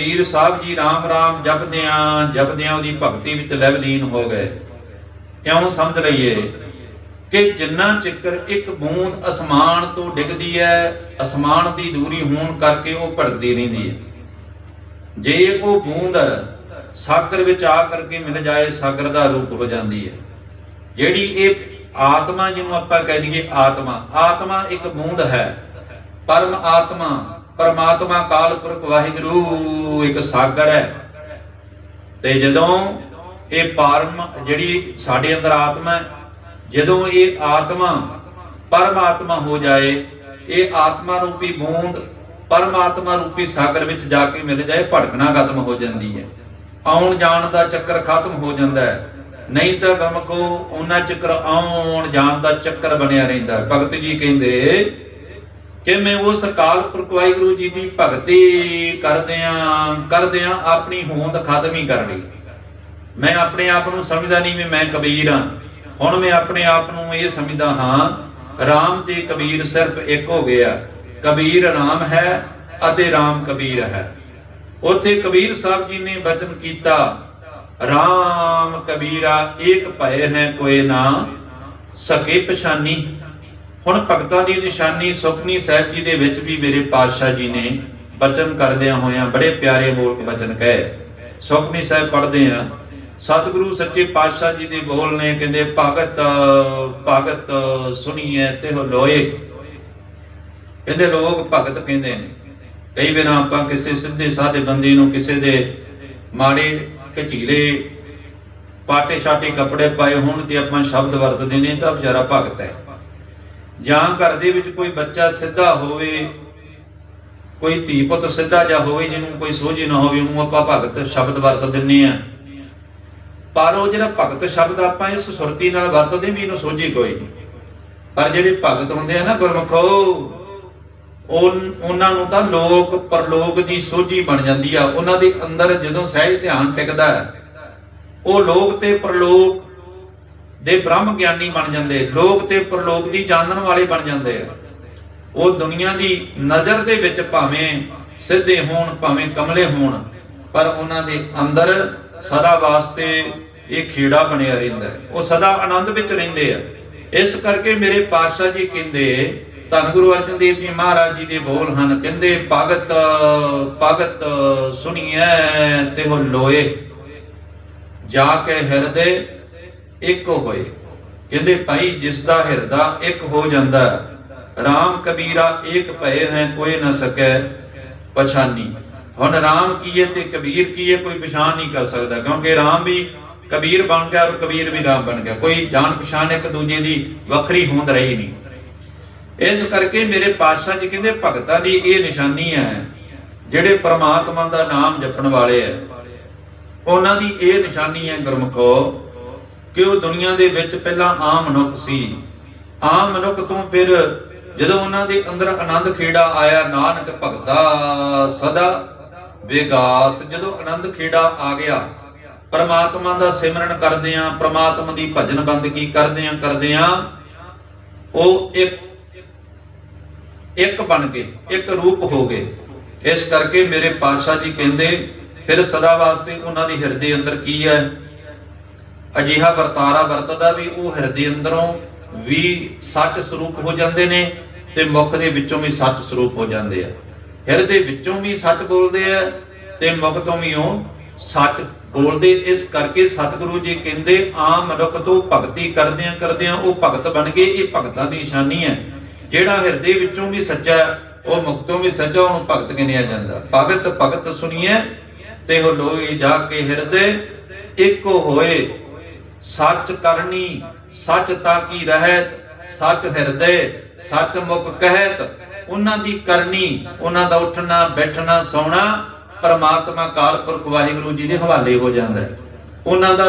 ਪੀਰ ਸਾਹਿਬ ਜੀ ਰਾਮ ਰਾਮ ਜਪਦਿਆਂ ਜਪਦਿਆਂ ਉਹਦੀ ਭਗਤੀ ਵਿੱਚ ਲੈਵਲੀਨ ਹੋ ਗਏ। ਕਿਉਂ ਸਮਝ ਲਈਏ ਕਿ ਜਿੰਨਾ ਚਿੱਕਰ ਇੱਕ ਬੂੰਦ ਅਸਮਾਨ ਤੋਂ ਡਿੱਗਦੀ ਹੈ, ਅਸਮਾਨ ਦੀ ਦੂਰੀ ਹੋਣ ਕਰਕੇ ਉਹ ਭੜਕਦੀ ਰਹਿੰਦੀ ਹੈ। ਜੇ ਉਹ ਬੂੰਦ ਸਾਗਰ ਵਿੱਚ ਆ ਕਰਕੇ ਮਿਲ ਜਾਏ, ਸਾਗਰ ਦਾ ਰੂਪ ਹੋ ਜਾਂਦੀ ਹੈ। ਜਿਹੜੀ ਇਹ ਆਤਮਾ ਜਿਹਨੂੰ ਆਪਾਂ ਕਹਿ ਦਈਏ ਆਤਮਾ ਆਤਮਾ ਇੱਕ ਬੂੰਦ ਹੈ, ਪਰਮ ਆਤਮਾ ਪਰਮਾਤਮਾ ਕਾਲ ਪੁਰਖ ਵਾਹਿਗੁਰੂ, ਇੱਕ ਸਾਗਰ ਹੈ। ਤੇ ਜਦੋਂ ਇਹ ਪਰਮ ਜਿਹੜੀ ਸਾਡੇ ਅੰਦਰ ਆਤਮਾ ਹੈ, ਜਦੋਂ ਇਹ ਆਤਮਾ ਪਰਮਾਤਮਾ ਹੋ ਜਾਏ, ਇਹ ਆਤਮਾ ਰੂਪੀ ਬੂੰਦ ਪਰਮਾਤਮਾ ਰੂਪੀ ਸਾਗਰ ਵਿੱਚ ਜਾ ਕੇ ਮਿਲ ਜਾਏ, ਭੜਕਣਾ ਖਤਮ ਹੋ ਜਾਂਦੀ ਹੈ। ਆਉਣ ਜਾਣ ਦਾ ਚੱਕਰ ਖਤਮ ਹੋ ਜਾਂਦਾ ਹੈ। ਨਹੀਂ ਤਾਂ ਗਮਕੋ ਉਹਨਾਂ ਚੱਕਰ ਆਉਣ ਜਾਣ ਦਾ ਚੱਕਰ ਬਣਿਆ ਰਹਿੰਦਾ ਭਗਤ ਜੀ ਕਹਿੰਦੇ ਕਿ ਮੈਂ ਉਸ ਅਕਾਲ ਪੁਰਖ ਵਾਹਿਗੁਰੂ ਜੀ ਦੀ ਭਗਤੀ ਕਰਦਿਆਂ ਕਰਦਿਆਂ ਆਪਣੀ ਹੋਂਦ ਖਤਮ ਕਰ ਲਈ। ਮੈਂ ਆਪਣੇ ਆਪ ਨੂੰ ਸਮਝਦਾ ਨਹੀਂ ਵੀ ਮੈਂ ਕਬੀਰ ਹਾਂ। ਹੁਣ ਮੈਂ ਆਪਣੇ ਆਪ ਨੂੰ ਇਹ ਸਮਝਦਾ ਹਾਂ RAM ਤੇ ਕਬੀਰ ਸਿਰਫ ਇੱਕ ਹੋ ਗਿਆ। ਕਬੀਰ ਰਾਮ ਹੈ ਅਤੇ ਰਾਮ ਕਬੀਰ ਹੈ। ਉੱਥੇ ਕਬੀਰ ਸਾਹਿਬ ਜੀ ਨੇ ਬਚਨ ਕੀਤਾ, ਰਾਮ ਕਬੀਰਾ, ਏਕ ਭਏ ਹੈ ਕੋਈ ਨਾ, ਸਕੇ ਪਛਾਨੀ ਹੁਣ ਭਗਤਾਂ ਦੀ ਨਿਸ਼ਾਨੀ ਸੁਖਨੀ ਸਾਹਿਬ ਜੀ ਦੇ ਵਿੱਚ ਵੀ ਮੇਰੇ ਪਾਤਸ਼ਾਹ ਜੀ ਨੇ ਬਚਨ ਕਰਦਿਆਂ ਹੋਇਆਂ ਬੜੇ ਪਿਆਰੇ ਬੋਲ ਬਚਨ ਕਹੇ। ਸੁਖਨੀ ਸਾਹਿਬ ਪੜ੍ਹਦੇ ਆ, ਸਤਿਗੁਰੂ ਸੱਚੇ ਪਾਤਸ਼ਾਹ ਜੀ ਦੇ ਬੋਲ ਨੇ ਕਹਿੰਦੇ, ਭਗਤ ਭਗਤ ਸੁਣੀਏ ਤੇ ਹੋ ਲੋਏ। ਕਹਿੰਦੇ ਲੋਕ ਭਗਤ ਕਹਿੰਦੇ ਨੇ। ਕਈ ਵਾਰ ਆਪਾਂ ਕਿਸੇ ਸਿੱਧੇ ਸਾਦੇ ਬੰਦੇ ਨੂੰ ਕਿਸੇ ਦੇ ਮਾੜੇ ਘਚੀਲੇ ਪਾਟੇ ਸਾਟੇ ਕੱਪੜੇ ਪਾਏ ਹੋਣ ਤੇ ਆਪਾਂ ਸ਼ਬਦ ਵਰਤਦੇ ਨੇ, ਤਾਂ ਵਿਚਾਰਾ ਭਗਤ ਹੈ। ਜਾਂ ਘਰ ਦੇ ਵਿੱਚ ਕੋਈ ਬੱਚਾ ਸਿੱਧਾ ਹੋਵੇ, ਕੋਈ ਧੀ ਪੁੱਤ ਸਿੱਧਾ ਜਾਂ ਹੋਵੇ ਜਿਹਨੂੰ ਕੋਈ ਸੋਝੀ ਨਾ ਹੋਵੇ, ਉਹਨੂੰ ਆਪਾਂ ਭਗਤ ਸ਼ਬਦ ਵਰਤ ਦਿੰਨੇ ਆ। ਪਰ ਉਹ ਜਿਹੜਾ ਭਗਤ ਸ਼ਬਦ ਆਪਾਂ ਇਸ ਸੁਰਤੀ ਨਾਲ ਵਰਤਦੇ ਵੀ ਇਹਨੂੰ ਸੋਝੀ ਕੋਈ ਪਰ ਜਿਹੜੇ ਭਗਤ ਹੁੰਦੇ ਆ ਨਾ ਗੁਰਮਖੋ ਉਹਨਾਂ ਨੂੰ ਤਾਂ ਲੋਕ, ਪਰਲੋਕ ਦੀ ਸੋਝੀ ਬਣ ਜਾਂਦੀ ਆ। ਉਹਨਾਂ ਦੇ ਅੰਦਰ ਜਦੋਂ ਸਹਿਜ ਧਿਆਨ ਟਿਕਦਾ, ਉਹ ਲੋਕ ਤੇ ਪਰਲੋਕ ਦੇ ਬ੍ਰਹਮ ਗਿਆਨੀ ਬਣ ਜਾਂਦੇ, ਲੋਕ ਤੇ ਪ੍ਰਲੋਕ ਦੀ ਜਾਣਨ ਵਾਲੇ ਬਣ ਜਾਂਦੇ ਆ ਉਹ ਦੁਨੀਆ ਦੀ ਨਜ਼ਰ ਦੇ ਵਿੱਚ ਭਾਵੇਂ ਸਿੱਧੇ ਹੋਣ, ਭਾਵੇਂ ਕਮਲੇ ਹੋਣ, ਪਰ ਉਹਨਾਂ ਦੇ ਅੰਦਰ ਸਦਾ ਵਾਸਤੇ ਇਹ ਖੇੜਾ ਬਣਿਆ ਰਹਿੰਦਾ ਹੈ। ਉਹ ਸਦਾ ਆਨੰਦ ਵਿੱਚ ਰਹਿੰਦੇ ਆ ਇਸ ਕਰਕੇ ਮੇਰੇ ਪਾਤਸ਼ਾਹ ਜੀ ਕਹਿੰਦੇ, ਧੰਨ ਗੁਰੂ ਅਰਜਨ ਦੇਵ ਜੀ ਮਹਾਰਾਜ ਜੀ ਦੇ ਬੋਲ ਹਨ, ਕਹਿੰਦੇ, ਭਗਤ ਭਗਤ ਸੁਣੀਐ ਤੇ ਹੋ ਲੋਏ, ਜਾ ਕੇ ਹਿਰਦੇ ਇੱਕ ਹੋਏ। ਕਹਿੰਦੇ, ਭਾਈ, ਜਿਸ ਦਾ ਹਿਰਦਾ ਇੱਕ ਹੋ ਜਾਂਦਾ RAM ਕਬੀਰਾ ਇੱਕ ਭਏ ਹੈ, ਕੋਈ ਨਾ ਸਕੈ ਪਛਾਨੀ। ਹੁਣ RAM ਕੀ ਤੇ ਕਬੀਰ ਕੀ ਕੋਈ ਪਛਾਣ ਨਹੀਂ ਕਰ ਸਕਦਾ, ਕਿਉਂਕਿ RAM ਵੀ ਕਬੀਰ ਬਣ ਗਿਆ ਔਰ ਕਬੀਰ ਵੀ RAM ਬਣ ਗਿਆ। ਕੋਈ ਜਾਣ ਪਛਾਣ ਇੱਕ ਦੂਜੇ ਦੀ ਵੱਖਰੀ ਹੋਂਦ ਰਹੀ ਨਹੀਂ। ਇਸ ਕਰਕੇ ਮੇਰੇ ਪਾਤਸ਼ਾਹ ਜੀ ਕਹਿੰਦੇ, ਭਗਤਾਂ ਦੀ ਇਹ ਨਿਸ਼ਾਨੀ ਹੈ, ਜਿਹੜੇ ਪ੍ਰਮਾਤਮਾ ਦਾ ਨਾਮ ਜਪਣ ਵਾਲੇ ਹੈ। ਉਹਨਾਂ ਦੀ ਇਹ ਨਿਸ਼ਾਨੀ ਹੈ, ਗੁਰਮਖੋ ਕਿ ਉਹ ਦੁਨੀਆ ਦੇ ਵਿੱਚ ਪਹਿਲਾਂ ਆਮ ਮਨੁੱਖ ਸੀ। ਆਮ ਮਨੁੱਖ ਤੋਂ ਫਿਰ ਜਦੋਂ ਉਹਨਾਂ ਦੇ ਅੰਦਰ ਆਨੰਦ ਖੇੜਾ ਆਇਆ, ਨਾਨਕ ਭਗਤਾ ਸਦਾ ਵਿਗਾਸ। ਜਦੋਂ ਆਨੰਦ ਖੇੜਾ ਆ ਗਿਆ, ਪਰਮਾਤਮਾ ਦਾ ਸਿਮਰਨ ਕਰਦੇ ਆਂ, ਪਰਮਾਤਮਾ ਦੀ ਭਜਨ ਬੰਦਗੀ ਕਰਦੇ ਆਂ ਕਰਦੇ ਆਂ, ਉਹ ਇੱਕ ਇੱਕ ਬਣ ਗਏ, ਇੱਕ ਰੂਪ ਹੋ ਗਏ। ਇਸ ਕਰਕੇ ਮੇਰੇ ਪਾਤਸ਼ਾਹ ਜੀ ਕਹਿੰਦੇ, ਫਿਰ ਸਦਾ ਵਾਸਤੇ ਉਹਨਾਂ ਦੀ ਹਿਰਦੇ ਅੰਦਰ ਕੀ ਹੈ? ਅਜਿਹਾ ਵਰਤਾਰਾ ਵਰਤਦਾ ਵੀ ਉਹ ਹਿਰਦੇ ਅੰਦਰੋਂ ਵੀ ਸੱਚ ਸਰੂਪ ਹੋ ਜਾਂਦੇ ਨੇ ਤੇ ਮੁਖ ਦੇ ਵਿੱਚੋਂ ਵੀ ਸੱਚ ਸਰੂਪ ਹੋ ਜਾਂਦੇ ਆ। ਹਿਰਦੇ ਵਿੱਚੋਂ ਵੀ ਸੱਚ ਬੋਲਦੇ ਆ ਤੇ ਮੁਖ ਤੋਂ ਵੀ ਉਹ ਸੱਚ ਬੋਲਦੇ। ਇਸ ਕਰਕੇ ਸਤਿਗੁਰੂ ਜੀ ਕਹਿੰਦੇ, ਆਮ ਮਨੁੱਖ ਤੋਂ ਭਗਤੀ ਕਰਦਿਆਂ ਕਰਦਿਆਂ ਉਹ ਭਗਤ ਬਣ ਗਏ। ਇਹ ਭਗਤਾਂ ਦੀ ਨਿਸ਼ਾਨੀ ਹੈ। ਜਿਹੜਾ ਹਿਰਦੇ ਵਿੱਚੋਂ ਵੀ ਸੱਚਾ, ਉਹ ਮੁਖ ਤੋਂ ਵੀ ਸੱਚਾ, ਉਹਨੂੰ ਭਗਤ ਗਿਣਿਆ ਜਾਂਦਾ। ਭਗਤ ਭਗਤ ਸੁਣੀਏ ਤੇ ਉਹ ਲੋਈ ਜਾ ਕੇ ਹਿਰਦੇ, ਇੱਕ ਹੋਏ ਸੱਚ ਕਰਨੀ, ਸੱਚ ਤਾਂ ਕੀ ਰਹਿਤ? ਸੱਚ ਹਿਰਦੇ, ਸੱਚ ਮੁਖ ਕਹਿਤ। ਉਹਨਾਂ ਦੀ ਕਰਨੀ, ਉਹਨਾਂ ਦਾ ਉੱਠਣਾ, ਬੈਠਣਾ, ਸੌਣਾ, ਪਰਮਾਤਮਾ ਕਾਲ ਪੁਰਖ ਵਾਹਿਗੁਰੂ ਜੀ ਦੇ ਹਵਾਲੇ ਹੋ ਜਾਂਦਾ ਹੈ। ਉਹਨਾਂ ਦਾ